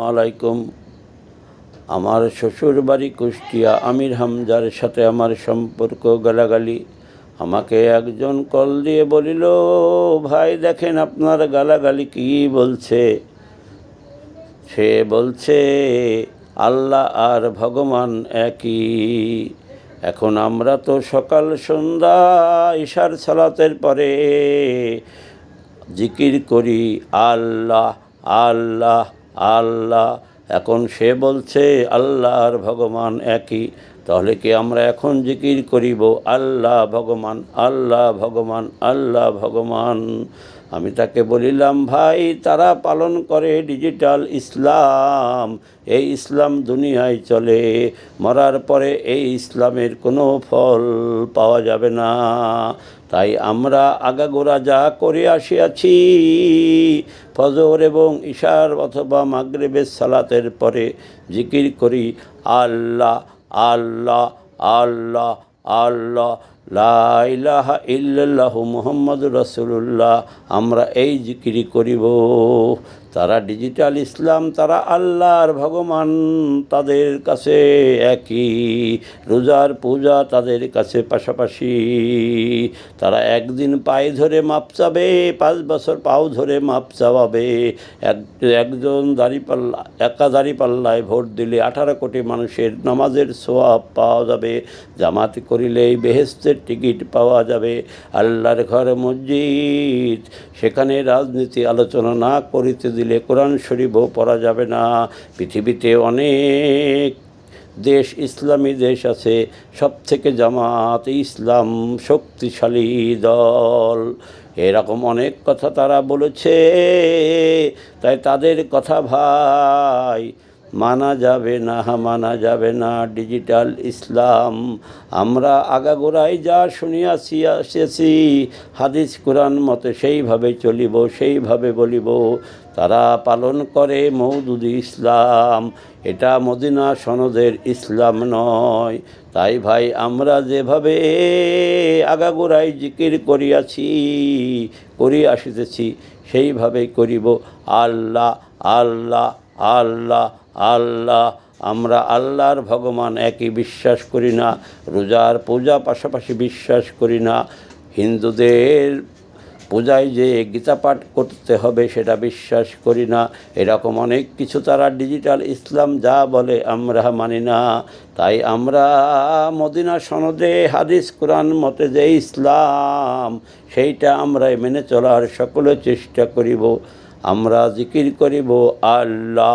আলাইকুম। আমার শ্বশুর বাড়ি কুষ্টিয়া, আমির হামজার সাথে আমার সম্পর্ক গালাগালি। আমাকে একজন কল দিয়ে বলিল, ভাই, দেখেন আপনার গালাগালি কি বলছে? সে বলছে, আল্লাহ আর ভগবান একই। এখন আমরা তো সকাল সন্ধ্যা ঈশার সালাতের পরে জিকির করি। আল্লাহ আল্লাহ আল্লাহ। এখন সে বলছে আল্লাহর ভগবান একই। তাহলে কি আমরা এখন জিকির করিব? আল্লাহ ভগবান আল্লাহ ভগবান আল্লাহ ভগবান। আমি তাকে বলিলাম, ভাই, তারা পালন করে ডিজিটাল ইসলাম। এই ইসলাম দুনিয়ায় চলে। মরার পরে এই ইসলামের কোনো ফল পাওয়া যাবে না। তাই আমরা আগাগোড়া যা করে আসিয়াছি, ফজর এবং ঈশার অথবা মাগরেবের সালাতের পরে জিকির করি, আল্লাহ আল্লাহ আল্লাহ আল্লাহ লাইলাহা ইল্লাহ মোহাম্মদ রাসূলুল্লাহ। আমরা এই জিকিরি করিব। তারা ডিজিটাল ইসলাম, তারা আল্লাহর ভগবান, তাদের কাছে একই। রোজার পূজা তাদের কাছে পাশাপাশি। তারা একদিন পায়ে ধরে মাপ চাবে, পাঁচ বছর পাও ধরে মাপ চাওয়াবে। এক, একজন দাঁড়িপাল্লা, একা দাঁড়িপাল্লায় ভোট দিলে আঠারো কোটি মানুষের নামাজের সোয়াব পাওয়া যাবে। জামাতি করিলেই বেহেস্তের টিকিট পাওয়া যাবে। আল্লাহর ঘর মসজিদ, সেখানে রাজনীতি আলোচনা না করিতে দিলে কোরআন শরীফও পড়া যাবে না। পৃথিবীতে অনেক দেশ, ইসলামী দেশ আছে। সব থেকে জামাত ইসলাম শক্তিশালী দল। এরকম অনেক কথা তারা বলেছে। তাই তাদের কথা ভাই মানা যাবে না, মানা যাবে না, ডিজিটাল ইসলাম। আমরা আগাগোড়াই যা শুনিয়াছি আসেছি হাদিস, কোরআন মতে সেইভাবে চলিব, সেইভাবে বলিব। তারা পালন করে মৌদুদি ইসলাম। এটা মদিনা সনদের ইসলাম নয়। তাই ভাই, আমরা যেভাবে আগাগোড়াই জিকির করিয়াছি, করি আসিতেছি, সেইভাবেই করিব। আল্লাহ আল্লাহ আল্লাহ আল্লাহ, আমরা আল্লাহর ভগবান একই বিশ্বাস করি না, রোজার পূজা পাশাপাশি বিশ্বাস করি না। হিন্দুদের পূজায় যে গীতা পাঠ করতে হবে সেটা বিশ্বাস করি না। এরকম অনেক কিছু তারা ডিজিটাল ইসলাম যা বলে, আমরা মানি না। তাই আমরা মদিনা সনদে হাদিস, কোরআন মতে যে ইসলাম, সেইটা আমরা মেনে চলার সকলে চেষ্টা করিব। আমরা জিকির করিব, আল্লাহ